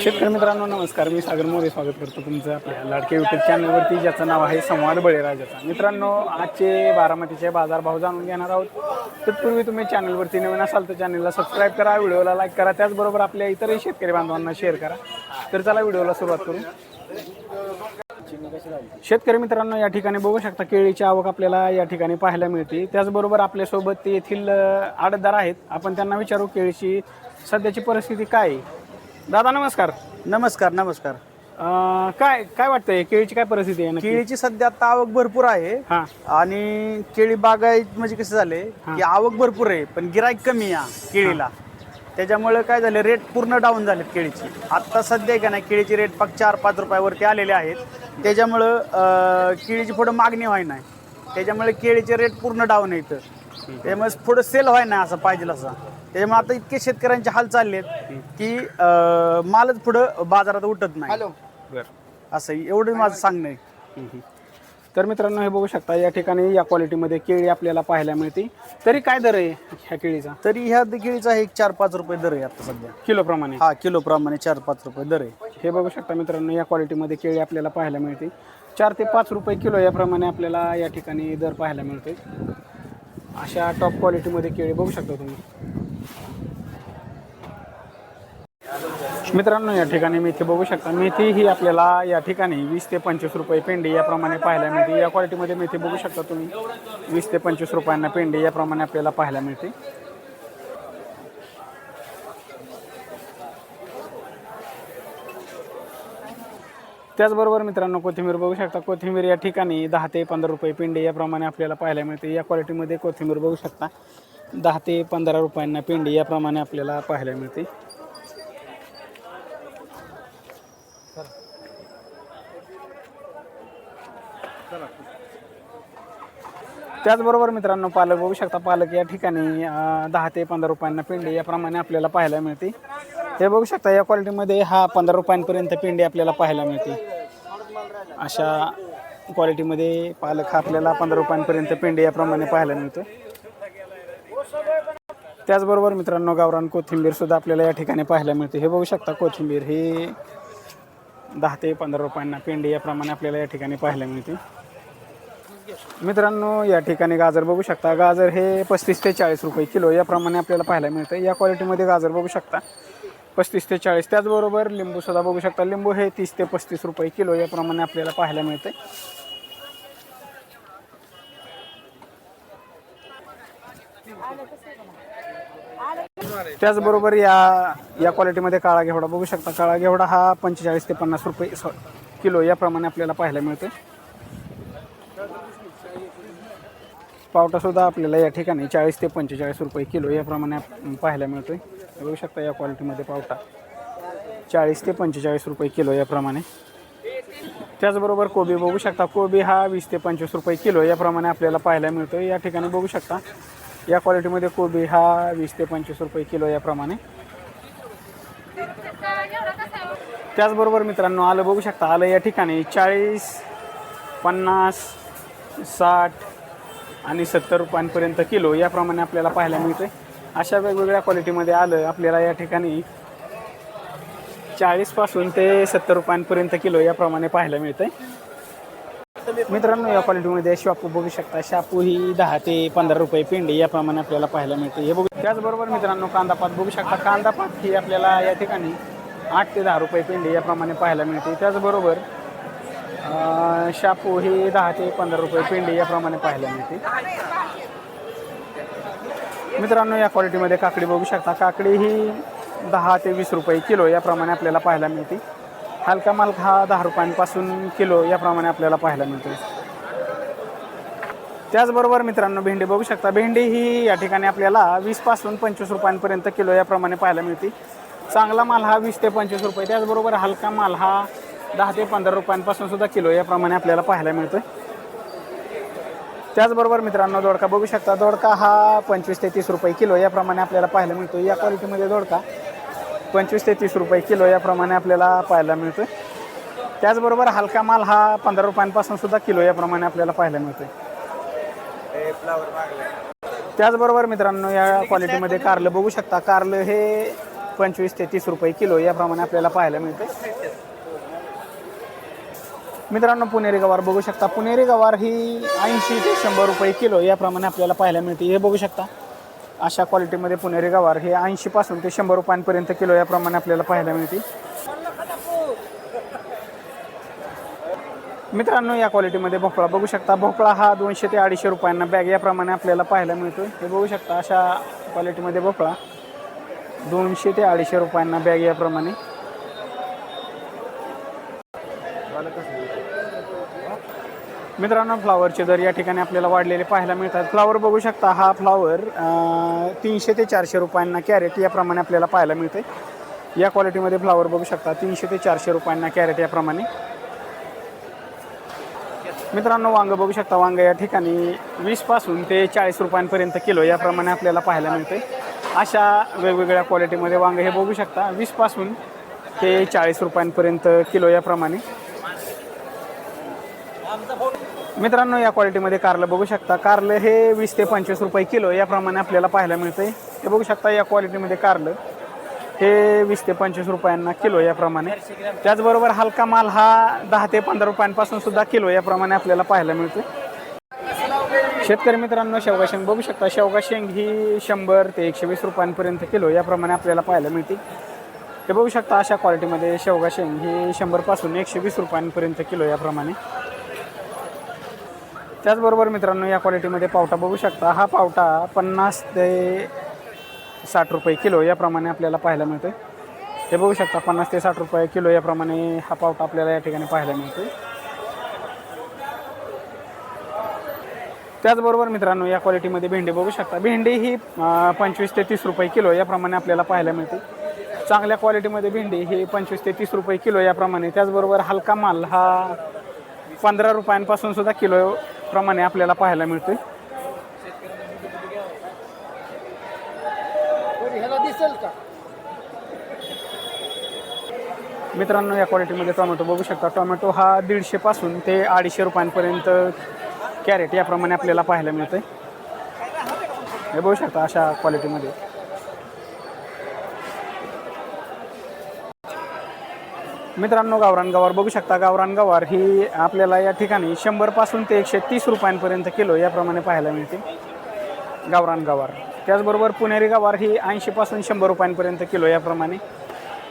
शेतकरी मित्रांनो नमस्कार. मी सागर मोरे स्वागत करतो तुमचं आपल्या लाडके युट्यूब चॅनलवरती ज्याचं नाव आहे संवाद बळीराजाचा. मित्रांनो आजचे बारामतीचे बाजारभाव जाणून घेणार आहोत. तत्पूर्वी तुम्ही चॅनलवरती नवीन असाल तर चॅनलला सबस्क्राईब करा व्हिडिओला लाईक करा. त्याचबरोबर आपल्या इतरही शेतकरी बांधवांना शेअर करा. तर चला व्हिडिओला सुरुवात करू. शेतकरी मित्रांनो या ठिकाणी बघू शकता केळीची आवक आपल्याला या ठिकाणी पाहायला मिळते. त्याचबरोबर आपल्यासोबत येथील अ, आडतदार आहेत. आपण त्यांना विचारू केळीची सध्याची परिस्थिती काय आहे? दादा नमस्कार. नमस्कार नमस्कार. अ, काय काय वाटतंय? केळीची काय परिस्थिती आहे नक्की? केळीची सध्या आता आवक भरपूर आहे. हा. आणि केळी बागायत म्हणजे कसं झाले की आवक भरपूर आहे पण गिराईक कमी आहे केळीला. त्याच्यामुळे काय झालं रेट पूर्ण डाऊन झालेत केळीची. आता सध्या आहे का नाही केळीची रेट फक्त चार पाच रुपयावरती आलेले आहेत. त्याच्यामुळं अं, केळीची पुढं मागणी व्हाय नाही. त्याच्यामुळे केळीचे रेट पूर्ण डाऊन येतं त्यामुळे पुढं सेल व्हाय नाही असं पाहिजे असं. त्याच्यामुळे आता इतके शेतकऱ्यांचे हाल चाललेत की अं, मालच पुढं बाजारात उठत नाही. बरं. असं एवढं माझं सांगणं आहे. तर मित्रांनो हे बघू शकता या ठिकाणी या क्वालिटीमध्ये केळी आपल्याला पाहायला मिळते. तरी काय दर आहे ह्या केळीचा? तरी ह्या केळीचा एक चार पाच रुपये दर आहे आता सध्या. किलोप्रमाणे हा किलो प्रमाणे चार पाच रुपये दर आहे. हे बघू शकता मित्रांनो या क्वालिटीमध्ये केळी आपल्याला पाहायला मिळते. चार ते पाच रुपये किलो याप्रमाणे आपल्याला या ठिकाणी दर पाहायला मिळते. अशा टॉप क्वालिटीमध्ये केळी बघू शकता तुम्ही. मित्रांनो या ठिकाणी मेथी बघू शकता. मेथी ही आपल्याला या ठिकाणी वीस ते पंचवीस रुपये पेंडी याप्रमाणे पाहायला मिळते. या क्वालिटीमध्ये मेथी बघू शकता तुम्ही. वीस ते पंचवीस रुपयांना पेंडी याप्रमाणे आपल्याला पाहायला मिळते. त्याचबरोबर मित्रांनो कोथिंबीर बघू शकता. कोथिंबीर या ठिकाणी दहा ते पंधरा रुपये पेंडी याप्रमाणे आपल्याला पाहायला मिळते. या क्वालिटीमध्ये कोथिंबीर बघू शकता. दहा ते पंधरा रुपयांना पेंडी याप्रमाणे आपल्याला पाहायला मिळते. त्याचबरोबर मित्रांनो पालक बघू शकता पालक या ठिकाणी दहा ते पंधरा रुपयांना पिंडी याप्रमाणे आपल्याला पाहायला मिळते. हे बघू शकता या क्वालिटीमध्ये हा पंधरा रुपयांपर्यंत पिंडी आपल्याला पाहायला मिळते. अशा क्वालिटीमध्ये पालक हा आपल्याला पंधरा रुपयांपर्यंत पिंडी याप्रमाणे पाहायला मिळतो. त्याचबरोबर मित्रांनो गावरान कोथिंबीरसुद्धा आपल्याला या ठिकाणी पाहायला मिळते. हे बघू शकता कोथिंबीर ही दहा ते पंधरा रुपयांना पिंडी याप्रमाणे आपल्याला या ठिकाणी पाहायला मिळते. मित्रांनो या ठिकाणी गाजर बघू शकता. गाजर हे पस्तीस ते चाळीस रुपये किलो याप्रमाणे आपल्याला पाहायला मिळतं. या क्वालिटीमध्ये गाजर बघू शकता. पस्तीस ते चाळीस. त्याचबरोबर लिंबूसुद्धा बघू शकता. लिंबू हे तीस ते पस्तीस रुपये किलो याप्रमाणे आपल्याला पाहायला मिळते त्याचबरोबर या या क्वालिटीमध्ये काळा घेवडा बघू शकता. काळा घेवडा हा पंचेचाळीस ते पन्नास रुपये किलो याप्रमाणे आपल्याला पाहायला मिळते पावटासुद्धा आपल्याला या ठिकाणी चाळीस ते पंचेचाळीस रुपये किलो याप्रमाणे पाहायला मिळतो आहे बघू शकता या क्वालिटीमध्ये पावटा. चाळीस ते पंचेचाळीस रुपये किलो याप्रमाणे. त्याचबरोबर कोबी बघू शकता. कोबी हा वीस ते पंचवीस रुपये किलो याप्रमाणे आपल्याला पाहायला मिळतो या ठिकाणी बघू शकता. या क्वालिटीमध्ये कोबी हा वीस ते पंचवीस रुपये किलो याप्रमाणे. त्याचबरोबर मित्रांनो आलं बघू शकता. आलं या ठिकाणी चाळीस पन्नास साठ आणि सत्तर रुपयांपर्यंत किलो याप्रमाणे आपल्याला पाहायला मिळते अशा वेगवेगळ्या क्वालिटीमध्ये आलं आपल्याला या ठिकाणी चाळीसपासून ते सत्तर रुपयांपर्यंत किलो याप्रमाणे पाहायला मिळते मित्रांनो या क्वालिटीमध्ये शापू बघू शकता शापू ही दहा ते पंधरा रुपये पिंडी याप्रमाणे आपल्याला पाहायला मिळते हे बघू त्याचबरोबर मित्रांनो कांदापात बघू शकता. कांदापात ही आपल्याला या ठिकाणी आठ ते दहा रुपये पिंडी याप्रमाणे पाहायला मिळते त्याचबरोबर शापू ही दहा ते पंधरा रुपये पिंडी याप्रमाणे पाहायला मिळते. मित्रांनो या क्वालिटीमध्ये काकडी बघू शकता. काकडी ही दहा ते वीस रुपये किलो याप्रमाणे आपल्याला पाहायला मिळते. हलका माल हा दहा रुपयांपासून किलो याप्रमाणे आपल्याला पाहायला मिळते त्याचबरोबर मित्रांनो भेंडी बघू शकता. भेंडी ही या ठिकाणी आपल्याला वीसपासून पंचवीस रुपयांपर्यंत किलो याप्रमाणे पाहायला मिळते. चांगला माल हा वीस ते पंचवीस रुपये. त्याचबरोबर हलका माल हा दहा ते पंधरा रुपयांपासून सुद्धा किलो याप्रमाणे आपल्याला पाहायला मिळतोय. त्याचबरोबर मित्रांनो दोडका बघू शकता. दोडका हा पंचवीस ते तीस रुपये किलो याप्रमाणे आपल्याला पाहायला मिळतो या क्वालिटीमध्ये दोडका पंचवीस ते तीस रुपये किलो याप्रमाणे आपल्याला पाहायला मिळतो त्याचबरोबर हलका माल हा पंधरा रुपयांपासून सुद्धा किलो याप्रमाणे आपल्याला पाहायला मिळतोय. त्याचबरोबर मित्रांनो या क्वालिटीमध्ये कारलं बघू शकता. कारलं हे पंचवीस ते तीस रुपये किलो याप्रमाणे आपल्याला पाहायला मिळते मित्रांनो पुणेरी गवार बघू शकता. पुणेरी गवार ही ऐंशी ते शंभर रुपये किलो याप्रमाणे आपल्याला पाहायला मिळते. हे बघू शकता. अशा क्वालिटीमध्ये पुणेरी गवार हे ऐंशीपासून ते शंभर रुपयांपर्यंत किलो याप्रमाणे आपल्याला पाहायला मिळते. मित्रांनो या क्वालिटीमध्ये भोपळा बघू शकता. भोपळा हा दोनशे ते अडीचशे रुपयांना बॅग याप्रमाणे आपल्याला पाहायला मिळतो हे बघू शकता अशा क्वालिटीमध्ये भोपळा दोनशे ते अडीचशे रुपयांना बॅग याप्रमाणे मित्रांनो फ्लावरचे दर या ठिकाणी आपल्याला वाढलेले पाहायला मिळतात. फ्लावर बघू शकता हा फ्लावर तीनशे ते चारशे रुपयांना कॅरेट याप्रमाणे आपल्याला पाहायला मिळते या क्वालिटीमध्ये फ्लावर बघू शकता तीनशे ते चारशे रुपयांना कॅरेट याप्रमाणे. मित्रांनो वांग बघू शकता वांगं या ठिकाणी वीसपासून ते चाळीस रुपयांपर्यंत किलो याप्रमाणे आपल्याला पाहायला मिळते अशा वेगवेगळ्या क्वालिटीमध्ये वांग हे बघू शकता वीसपासून ते चाळीस रुपयांपर्यंत किलो याप्रमाणे. मित्रांनो या क्वालिटीमध्ये कारलं बघू शकता. कारलं हे वीस ते पंचवीस रुपये किलो याप्रमाणे आपल्याला पाहायला मिळते ते बघू शकता या क्वालिटीमध्ये कारलं. हे वीस ते पंचवीस रुपयांना किलो याप्रमाणे. त्याचबरोबर हलका माल हा दहा ते पंधरा रुपयांपासून सुद्धा किलो याप्रमाणे आपल्याला पाहायला मिळते शेतकरी मित्रांनो शेवगा शेंग बघू शकता. शेवगा शेंग ही शंभर ते एकशे वीस रुपयांपर्यंत किलो याप्रमाणे आपल्याला पाहायला मिळते ते बघू शकता अशा क्वालिटीमध्ये शेवगा शेंग ही शंभरपासून एकशे वीस रुपयांपर्यंत किलो याप्रमाणे. त्याचबरोबर मित्रांनो या क्वालिटीमध्ये पावटा बघू शकता. हा पावटा पन्नास ते साठ रुपये किलो याप्रमाणे आपल्याला पाहायला मिळतो हे बघू शकता पन्नास ते साठ रुपये किलो याप्रमाणे हा पावटा आपल्याला या ठिकाणी पाहायला मिळतो त्याचबरोबर मित्रांनो या क्वालिटीमध्ये भेंडी बघू शकता. भेंडी ही पंचवीस ते तीस रुपये किलो याप्रमाणे आपल्याला पाहायला मिळते. चांगल्या क्वालिटीमध्ये भेंडी ही पंचवीस ते तीस रुपये किलो याप्रमाणे. त्याचबरोबर हलका माल हा पंधरा रुपयांपासून सुद्धा किलो प्रमाणे आपल्याला पाहायला मिळते मित्रांनो या क्वालिटीमध्ये टोमॅटो बघू शकता. टोमॅटो हा दीडशेपासून ते अडीचशे रुपयांपर्यंत कॅरेट याप्रमाणे आपल्याला पाहायला मिळतं हे बघू शकता अशा क्वालिटीमध्ये. मित्रांनो गावरान गवार बघू शकता. गावरान गवार ही आपल्याला या ठिकाणी शंभरपासून ते एकशे तीस रुपयांपर्यंत किलो याप्रमाणे पाहायला मिळते. गावरान गवार. त्याचबरोबर पुणेरी गवार ही ऐंशीपासून शंभर रुपयांपर्यंत किलो याप्रमाणे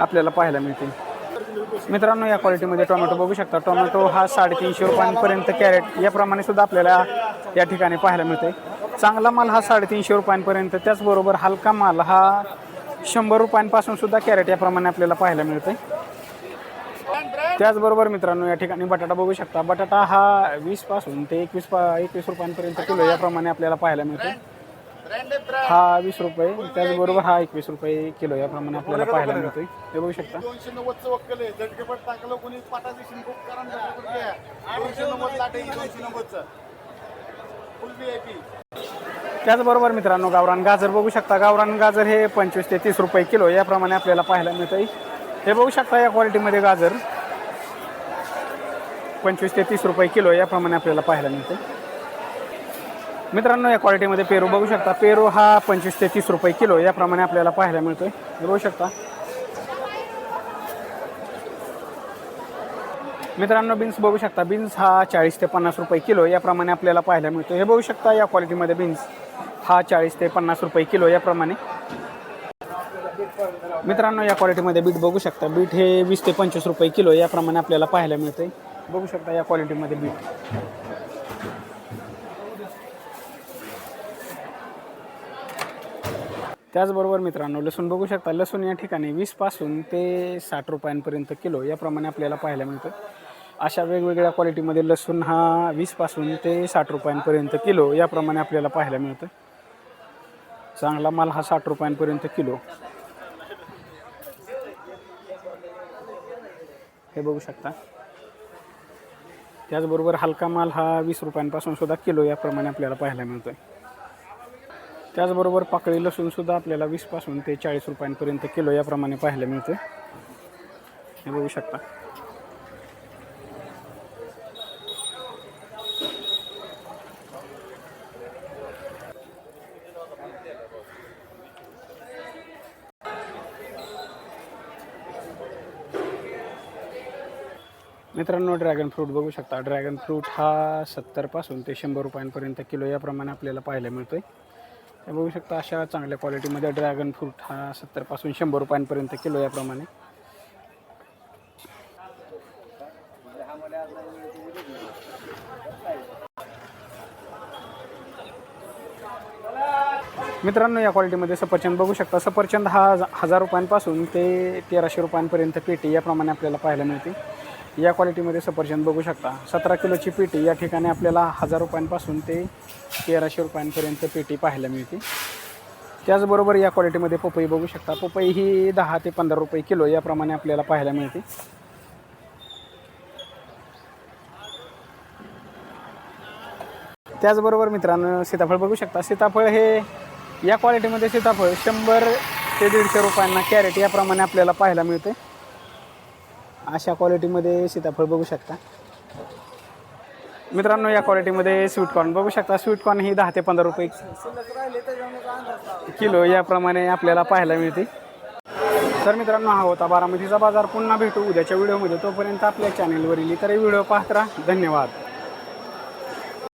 आपल्याला पाहायला मिळते. मित्रांनो या क्वालिटीमध्ये टोमॅटो बघू शकता. टोमॅटो हा साडेतीनशे रुपयांपर्यंत कॅरेट याप्रमाणे सुद्धा आपल्याला या ठिकाणी पाहायला मिळते. चांगला माल हा साडेतीनशे रुपयांपर्यंत त्याचबरोबर हलका माल हा शंभर रुपयांपासून सुद्धा कॅरेट याप्रमाणे आपल्याला पाहायला मिळते. त्याचबरोबर मित्रांनो या ठिकाणी बटाटा बघू शकता. बटाटा हा वीसपासून ते एकवीस पा एकवीस रुपयांपर्यंत किलो याप्रमाणे आपल्याला पाहायला मिळतो. हा वीस रुपये त्याचबरोबर हा एकवीस रुपये किलो याप्रमाणे आपल्याला पाहायला मिळतोय. हे बघू शकता. त्याचबरोबर मित्रांनो गावरान गाजर बघू शकता. गावरान गाजर हे पंचवीस ते तीस रुपये किलो याप्रमाणे आपल्याला पाहायला मिळतंय. हे बघू शकता या क्वालिटीमध्ये गाजर. पंचवीस ते तीस रुपये किलो याप्रमाणे आपल्याला पाहायला मिळते. मित्रांनो या क्वालिटीमध्ये पेरू बघू शकता. पेरू हा पंचवीस ते तीस रुपये किलो याप्रमाणे आपल्याला पाहायला मिळतोय. आहे बघू शकता. मित्रांनो बीन्स बघू शकता. बीन्स हा चाळीस ते पन्नास रुपये किलो याप्रमाणे आपल्याला पाहायला मिळतो हे बघू शकता या क्वालिटीमध्ये बीन्स हा चाळीस ते पन्नास रुपये किलो याप्रमाणे मित्रांनो या क्वालिटीमध्ये बीट बघू शकता. बीट हे वीस ते पंचवीस रुपये किलो याप्रमाणे आपल्याला पाहायला मिळते बघू शकता या क्वालिटीमध्ये बीट त्याचबरोबर मित्रांनो लसूण बघू शकता लसूण या ठिकाणी वीसपासून ते साठ रुपयांपर्यंत किलो याप्रमाणे आपल्याला पाहायला मिळतं. अशा वेगवेगळ्या क्वालिटीमध्ये लसूण हा वीसपासून ते साठ रुपयांपर्यंत किलो याप्रमाणे आपल्याला पाहायला मिळतं. चांगला माल हा साठ रुपयांपर्यंत किलो. हे बघू शकता. त्याचबरोबर हलका माल हा वीस रुपयांपासून सुद्धा किलो याप्रमाणे आपल्याला पाहायला मिळतोय. त्याचबरोबर पाकळी लसूणसुद्धा आपल्याला वीसपासून ते चाळीस रुपयांपर्यंत किलो याप्रमाणे पाहायला मिळते हे बघू शकता. मित्रांनो ड्रॅगन फ्रूट बघू शकता. ड्रॅगन फ्रूट हा सत्तरपासून ते शंभर रुपयांपर्यंत किलो याप्रमाणे आपल्याला पाहायला मिळतो आहे बघू शकता अशा चांगल्या क्वालिटीमध्ये ड्रॅगन फ्रूट हा सत्तरपासून शंभर रुपयांपर्यंत किलो याप्रमाणे मित्रांनो या क्वालिटीमध्ये सफरचंद बघू शकता. सफरचंद हा हजार रुपयांपासून ते तेराशे रुपयांपर्यंत पेटी याप्रमाणे आपल्याला पाहायला मिळते. या क्वालिटीमध्ये सफरचंद बघू शकता. सतरा किलोची पेटी या ठिकाणी आपल्याला हजार रुपयांपासून ते तेराशे रुपयांपर्यंत पेटी पाहायला मिळते. त्याचबरोबर या क्वालिटीमध्ये पपई बघू शकता. पपई ही दहा ते पंधरा रुपये किलो याप्रमाणे आपल्याला पाहायला मिळते. त्याचबरोबर मित्रांनो सीताफळ बघू शकता. सीताफळ हे या क्वालिटीमध्ये सीताफळ शंभर ते दीडशे रुपयांना कॅरेट याप्रमाणे आपल्याला पाहायला मिळते. अशा क्वालिटीमध्ये सीताफळ बघू शकता. मित्रांनो या क्वालिटीमध्ये स्वीटकॉर्न बघू शकता. स्वीटकॉर्न ही दहा ते पंधरा रुपये किलो याप्रमाणे आपल्याला पाहायला मिळते. तर मित्रांनो हा होता बारामतीचा बाजार. पुन्हा भेटू उद्याच्या व्हिडिओमध्ये तोपर्यंत आपल्या चॅनेलवरील इतर व्हिडिओ पाहत राहा. धन्यवाद.